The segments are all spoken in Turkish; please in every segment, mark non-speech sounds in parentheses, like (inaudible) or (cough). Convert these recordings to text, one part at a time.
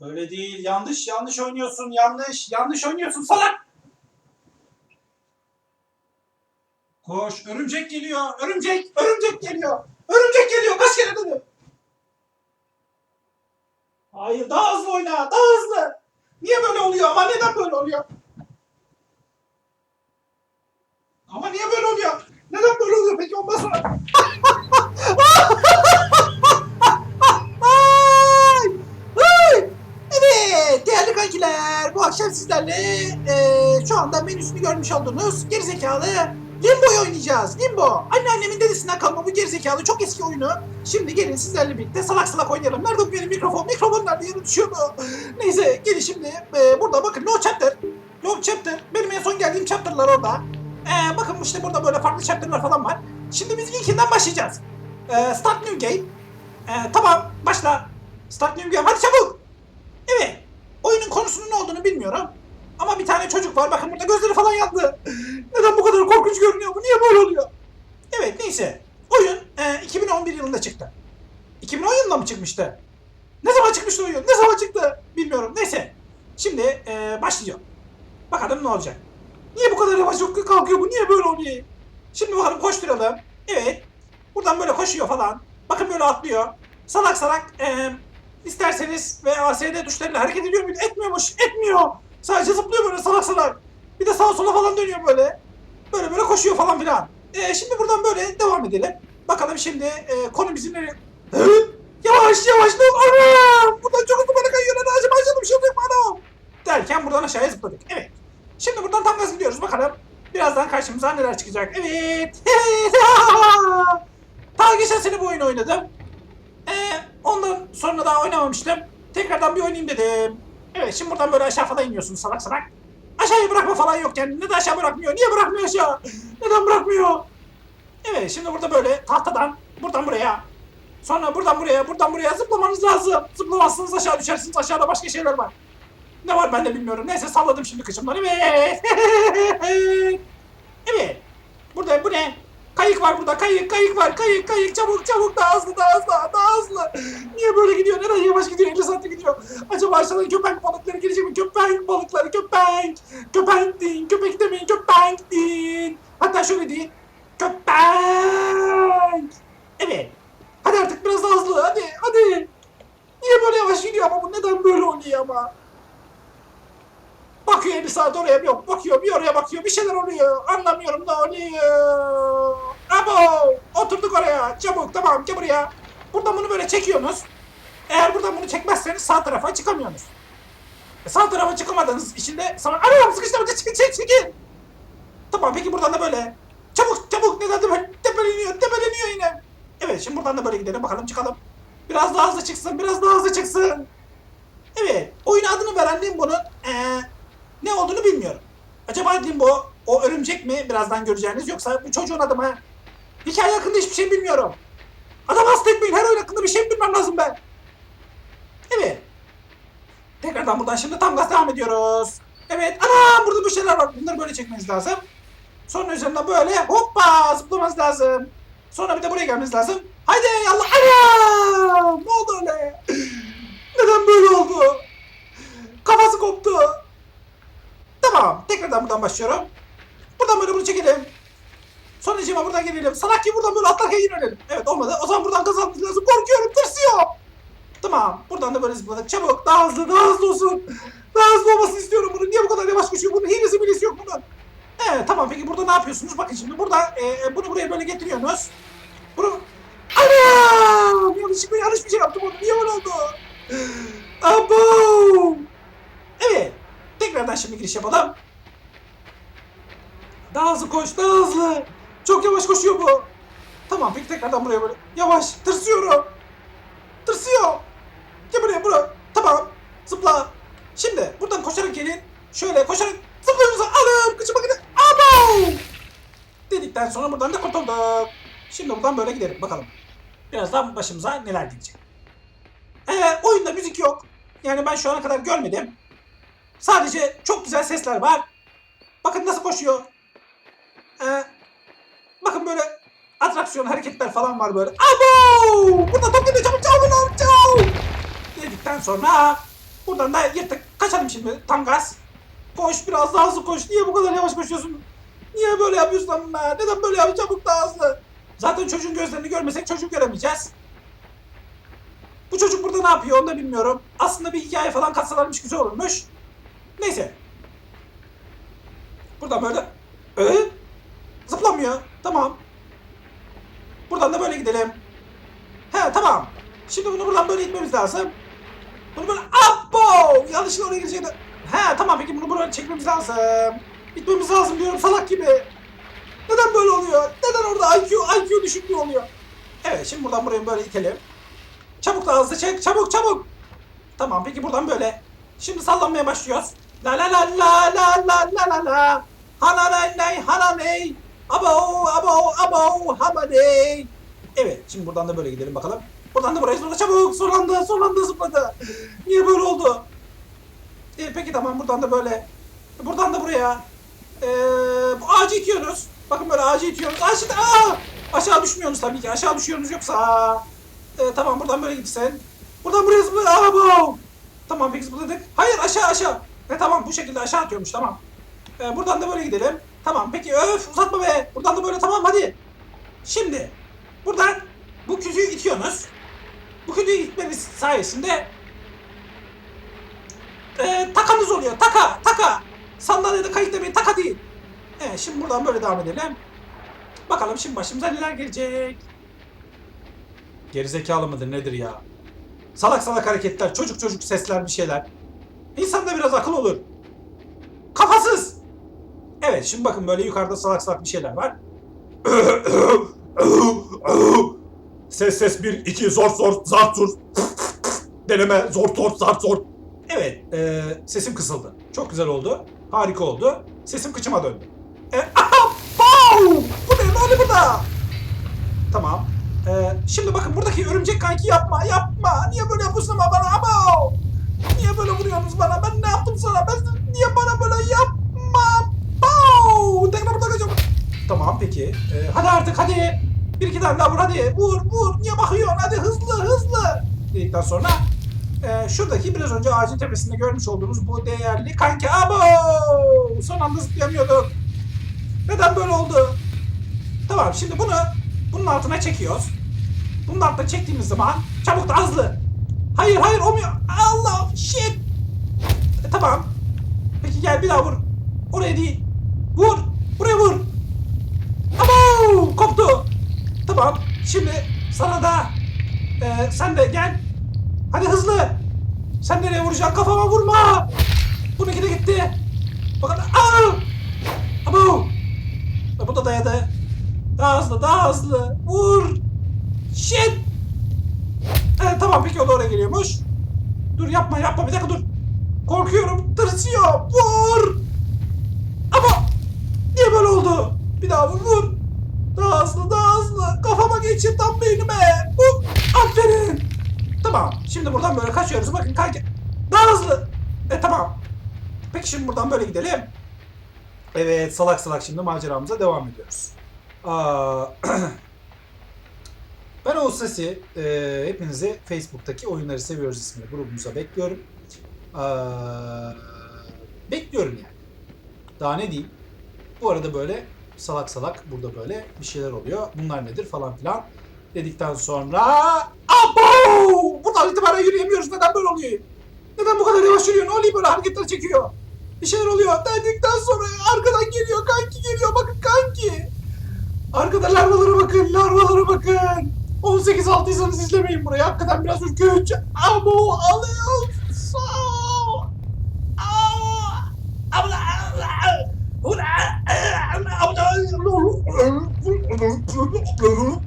Öyle değil. Yanlış yanlış oynuyorsun. Yanlış yanlış oynuyorsun salak. Koş. Örümcek geliyor. Örümcek. Örümcek geliyor. Örümcek geliyor. Kaç kere dedim. Hayır daha hızlı oyna. Daha hızlı. Niye böyle oluyor? Ama neden böyle oluyor? Ama niye böyle oluyor? Neden böyle oluyor peki ondan sonra? Ay! Ay! Evet değerli kankiler bu akşam sizlerle eee, şu anda görmüş olduğunuz gerizekalı Limbo'yu oynayacağız. Limbo. Anneannemin dedesinden kalma bu gerizekalı çok eski oyunu. Şimdi gelin sizlerle birlikte salak salak oynayalım. Nerede bu benim mikrofon? Mikrofon nerede? Yere düşüyordu. Neyse gelin şimdi eee, burada bakın no chapter. No chapter. Benim en son geldiğim chapter'lar orada. Eee, bakın işte burada böyle farklı chapter'lar falan var. Şimdi biz ilkinden başlayacağız. Eee, start new game. Eee, tamam başla. Start new game. Hadi çabuk. Evet. Oyunun konusunun ne olduğunu bilmiyorum. Ama bir tane çocuk var. Bakın burada gözleri falan yandı. Neden bu kadar korkunç görünüyor bu? Niye böyle oluyor? Evet neyse. Oyun e, 2011 yılında çıktı. 2010 yılında mı çıkmıştı? Ne zaman çıkmıştı oyun? Ne zaman çıktı? Bilmiyorum. Neyse. Şimdi e, başlıyor. Bakalım ne olacak. Niye bu kadar yavaş kalkıyor bu? Niye böyle oluyor? Şimdi bakalım koşturalım. Evet. Buradan böyle koşuyor falan. Bakın böyle atlıyor. Salak salak e, İsterseniz ve ASD tuşlarıyla hareket ediyor muydu? Etmiyormuş. Etmiyor. Sadece zıplıyor böyle salak salak. Bir de sağa sola falan dönüyor böyle. Böyle böyle koşuyor falan filan. Ee, şimdi buradan böyle devam edelim. Bakalım şimdi e, konu bizim nereye... Yavaş yavaş dur. Anam! Buradan çok hızlı bana kayıyor. Hadi acaba başladım şimdi anam. Derken buradan aşağıya zıpladık. Evet. Şimdi buradan tam gaz gidiyoruz. Bakalım birazdan karşımıza neler çıkacak. Evet. (laughs) Ta geçen sene bu oyunu oynadım. Ee, ondan sonra daha oynamamıştım. Tekrardan bir oynayayım dedim. Evet şimdi buradan böyle aşağı falan iniyorsun salak salak. Aşağıya bırakma falan yok yani. Neden aşağı bırakmıyor? Niye bırakmıyor aşağı? Neden bırakmıyor? Evet şimdi burada böyle tahtadan buradan buraya. Sonra buradan buraya, buradan buraya zıplamanız lazım. Zıplamazsanız aşağı düşersiniz. Aşağıda başka şeyler var. Ne var ben de bilmiyorum. Neyse salladım şimdi kıçımdan. Evet. (laughs) evet. Burada bu ne? Kayık var burada. Kayık, kayık var. Kayık, kayık. Çabuk, çabuk. Daha hızlı, daha hızlı, daha hızlı. Niye böyle gidiyor? Neden yavaş gidiyor? 50 saatte gidiyor. Acaba aşağıdan köpek balıkları gelecek mi? Köpek balıkları, köpek. Köpek deyin, köpek demeyin, köpek deyin. Hatta şöyle deyin. Köpek. Evet. Hadi artık biraz daha hızlı. Hadi, hadi. Niye böyle yavaş gidiyor ama bu neden böyle oluyor ama? Bakıyor 50 saat oraya bir yok bakıyor bir oraya bakıyor bir şeyler oluyor anlamıyorum ne oluyor. Abo oturduk oraya çabuk tamam gel buraya. Buradan bunu böyle çekiyorsunuz. Eğer buradan bunu çekmezseniz sağ tarafa çıkamıyorsunuz. E, sağ tarafa çıkamadığınız için de sana arıyorum sıkıştım çek çek çekin. Tamam peki buradan da böyle. Çabuk çabuk neden de böyle tepeleniyor tepeleniyor yine. Evet şimdi buradan da böyle gidelim bakalım çıkalım. Biraz daha hızlı çıksın biraz daha hızlı çıksın. Evet oyun adını veren Limbo'nun eee ne olduğunu bilmiyorum. Acaba Limbo o örümcek mi birazdan göreceğiniz yoksa bu çocuğun adı mı? Hikaye hakkında hiçbir şey bilmiyorum. Adam hasta etmeyin her oyun hakkında bir şey bilmem lazım ben. Evet. Tekrardan buradan şimdi tam gaz devam ediyoruz. Evet anam burada bir şeyler var. Bunları böyle çekmeniz lazım. Sonra üzerinden böyle hoppa zıplamanız lazım. Sonra bir de buraya gelmeniz lazım. Haydi yallah anam ne oldu öyle? Neden böyle oldu? Kafası koptu. Tamam. Tekrardan buradan başlıyorum. Buradan böyle bunu çekelim. Sonra cima buradan gelelim. Salak gibi buradan böyle atlarken yürüyelim. Evet olmadı. O zaman buradan kazanmamız lazım. Korkuyorum. Tırsıyorum. Tamam. Buradan da böyle zıpladık. Çabuk. Daha hızlı. Daha hızlı olsun. Daha hızlı olmasını istiyorum bunu. Niye bu kadar yavaş koşuyor? Bunun hilesi bilesi yok bunun. Evet tamam. Peki burada ne yapıyorsunuz? Bakın şimdi burada e, bunu buraya böyle getiriyorsunuz. Bunu... Anam! Yanlışlıkla yanlış bir şey yaptım onu. Niye öyle oldu? Abo! Evet. Tekrardan şimdi giriş yapalım. Daha hızlı koş, daha hızlı. Çok yavaş koşuyor bu. Tamam peki tekrardan buraya böyle. Yavaş, tırsıyorum. Tırsıyorum. Gel buraya, buraya. Tamam. Zıpla. Şimdi buradan koşarak gelin. Şöyle koşarak zıplıyoruz. Alım, kıçıma gidin. Abo! Dedikten sonra buradan da kurtulduk. Şimdi buradan böyle gidelim bakalım. Birazdan başımıza neler gelecek. Ee, oyunda müzik yok. Yani ben şu ana kadar görmedim. Sadece çok güzel sesler var. Bakın nasıl koşuyor. Ee, bakın böyle atraksiyon hareketler falan var böyle. Abo! Burada top gidiyor çabuk çabuk çabuk çabuk. Dedikten sonra Buradan da yırtık. Kaçalım şimdi. Tam gaz. Koş biraz daha hızlı koş. Niye bu kadar yavaş koşuyorsun? Niye böyle yapıyorsun be? Neden böyle yapıyorsun? Çabuk daha hızlı. Zaten çocuğun gözlerini görmesek çocuğu göremeyeceğiz. Bu çocuk burada ne yapıyor onu da bilmiyorum. Aslında bir hikaye falan katsalarmış güzel olurmuş. Neyse. Buradan böyle... Ee? Zıplamıyor. Tamam. Buradan da böyle gidelim. He tamam. Şimdi bunu buradan böyle itmemiz lazım. Bunu böyle... Abo! Yanlışlıkla oraya girecekti. He tamam peki bunu buraya çekmemiz lazım. İtmemiz lazım diyorum salak gibi. Neden böyle oluyor? Neden orada IQ, IQ düşüklüğü oluyor? Evet şimdi buradan buraya böyle itelim. Çabuk daha hızlı çek. Çabuk çabuk. Tamam peki buradan böyle. Şimdi sallanmaya başlıyoruz. La la la la la la la la la. Hananay hananey. Abo abo abo hamaney. Evet şimdi buradan da böyle gidelim bakalım. Buradan da buraya sonra çabuk son anda son anda zıpladı. Niye böyle oldu? E, peki tamam buradan da böyle. Buradan da buraya. Bu ağacı itiyoruz. Bakın böyle ağacı itiyoruz. Şimdi, aa! Aşağı düşmüyorsunuz tabii ki. Aşağı düşüyorsunuz yoksa. Ee, tamam buradan böyle gitsen. Buradan buraya zıpla. Aa, bu. Tamam peki zıpladık. Hayır aşağı aşağı. E tamam bu şekilde aşağı atıyormuş tamam. Ee, buradan da böyle gidelim. Tamam peki öf uzatma be. Buradan da böyle tamam hadi. Şimdi buradan bu kütüğü itiyorsunuz. Bu kütüğü itmeniz sayesinde e, takanız oluyor. Taka, taka. Sandalyede kayıt demeyin, taka değil. Evet, şimdi buradan böyle devam edelim. Bakalım şimdi başımıza neler gelecek. Gerizekalı mıdır nedir ya? Salak salak hareketler, çocuk çocuk sesler bir şeyler. İnsanda biraz akıl olur. Kafasız. Evet şimdi bakın böyle yukarıda salak salak bir şeyler var. (coughs) ses ses 1 2 zor zor zart zor. Deneme zor zor zart zor. Evet, e, sesim kısıldı. Çok güzel oldu. Harika oldu. Sesim kıçıma döndü. E, aha! Pow! Bu ne? Ne oluyor burada? Tamam. E, şimdi bakın buradaki örümcek kanki yapma, yapma. Niye böyle yapıyorsun ama bana? Ama! Niye böyle vuruyorsunuz bana? Ben ne yaptım sana? Ben niye bana böyle yapma? Pow! Tekrar burada kaçacağım. Tamam peki. E, hadi artık hadi. Bir iki tane daha vur hadi. Vur vur. Niye bakıyorsun? Hadi hızlı hızlı. Dedikten sonra ee, şuradaki biraz önce ağacın tepesinde görmüş olduğunuz bu değerli kanki abo son anda zıplayamıyorduk. Neden böyle oldu? Tamam şimdi bunu bunun altına çekiyoruz. Bunun altına çektiğimiz zaman çabuk da hızlı. Hayır hayır olmuyor. Allah shit. E, tamam. Peki gel bir daha vur. Oraya değil. Vur. Buraya vur. Abo koptu. Tamam. Şimdi sana da e, sen de gel. Hadi hızlı. Sen nereye vuracaksın? Kafama vurma. Bununki de gitti. Bakın. Aa! Abo. E, Bu da dayadı. Daha hızlı, daha hızlı. Vur. Shit. Evet, tamam peki o da oraya geliyormuş. Dur yapma yapma bir dakika dur. Korkuyorum. Tırsıyor. Vur. Ama niye böyle oldu? Bir daha vur vur. Daha hızlı daha hızlı. Kafama geçir tam beynime. Bu aferin. Tamam. Şimdi buradan böyle kaçıyoruz. Bakın kanki. Daha hızlı. E tamam. Peki şimdi buradan böyle gidelim. Evet salak salak şimdi maceramıza devam ediyoruz. Aa, (clears throat) ben o sesi e, hepinizi Facebook'taki Oyunları Seviyoruz isimli grubumuza bekliyorum. Aa, bekliyorum yani. Daha ne diyeyim. Bu arada böyle salak salak burada böyle bir şeyler oluyor. Bunlar nedir falan filan dedikten sonra Abo! Buradan itibaren yürüyemiyoruz. Neden böyle oluyor? Neden bu kadar yavaş yürüyor? Ne oluyor böyle hareketler çekiyor? Bir şeyler oluyor. Dedikten sonra arkadan geliyor. Kanki geliyor. Bakın kanki. Arkada larvalara bakın. Larvalara bakın. 18 altıysanız izlemeyin burayı. Hakikaten biraz ürkünç. Abo alıyor. Ne oldu?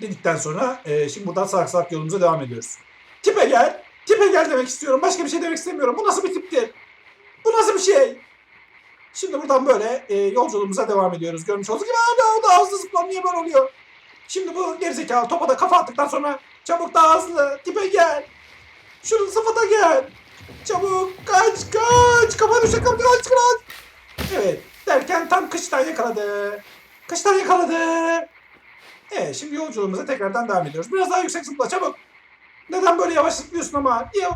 Dedikten sonra e, şimdi buradan salak salak yolumuza devam ediyoruz. Tipe gel. Tipe gel demek istiyorum. Başka bir şey demek istemiyorum. Bu nasıl bir tiptir? Bu nasıl bir şey? Şimdi buradan böyle e, yolculuğumuza devam ediyoruz. Görmüş olduğunuz gibi hala o da hızlı zıplam niye böyle oluyor? Şimdi bu gerizekalı topa da kafa attıktan sonra çabuk daha hızlı tipe gel. Şunun sıfata gel. Çabuk kaç kaç. Kafa düşecek kafa kaç kaç. Evet derken tam kıştan yakaladı. Kıştan yakaladı. Evet şimdi yolculuğumuza tekrardan devam ediyoruz. Biraz daha yüksek zıpla çabuk. Neden böyle yavaş zıplıyorsun ama? Niye?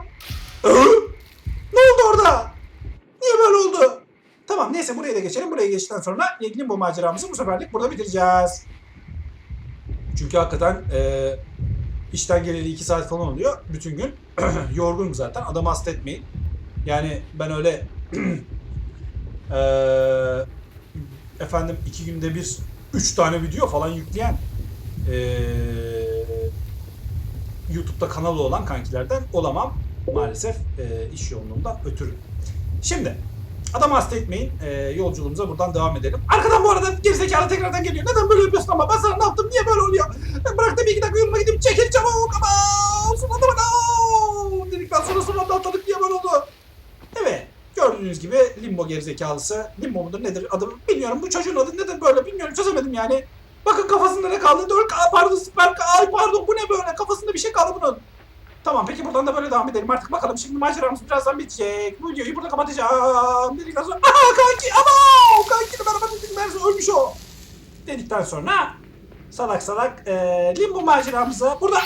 Ne oldu orada? Niye böyle oldu? Tamam neyse buraya da geçelim. Buraya geçtikten sonra Limbo maceramızı bu seferlik burada bitireceğiz. Çünkü hakikaten e, işten geleli 2 saat falan oluyor. Bütün gün (clears throat) yorgunum zaten. Adamı hasta etmeyin. Yani ben öyle (clears throat) e, efendim iki günde bir üç tane video falan yükleyen e, YouTube'da kanalı olan kankilerden olamam. Maalesef e, iş yoğunluğundan ötürü. Şimdi Adam hasta etmeyin. Ee, yolculuğumuza buradan devam edelim. Arkadan bu arada gerizekalı tekrardan geliyor. Neden böyle yapıyorsun ama? Ben sana ne yaptım? Niye böyle oluyor? Ben bırak da bir iki dakika yoluma gidip çekil çabuk ama. Sonra da! Dedikten sonra da atladık diye böyle oldu. Evet. Gördüğünüz gibi limbo gerizekalısı. Limbo mudur nedir adı bilmiyorum. Bu çocuğun adı nedir böyle bilmiyorum. Çözemedim yani. Bakın kafasında ne kaldı? Dört Aa, pardon süper. Ay pardon bu ne böyle? Kafasında bir şey kaldı bunun. Tamam peki buradan da böyle devam edelim artık bakalım şimdi maceramız birazdan bitecek. Bu videoyu burada kapatacağım. Dedikten sonra aha kanki ama kankiyle beraber dedik meğerse ölmüş o. Dedikten sonra salak salak e, limbo maceramızı burada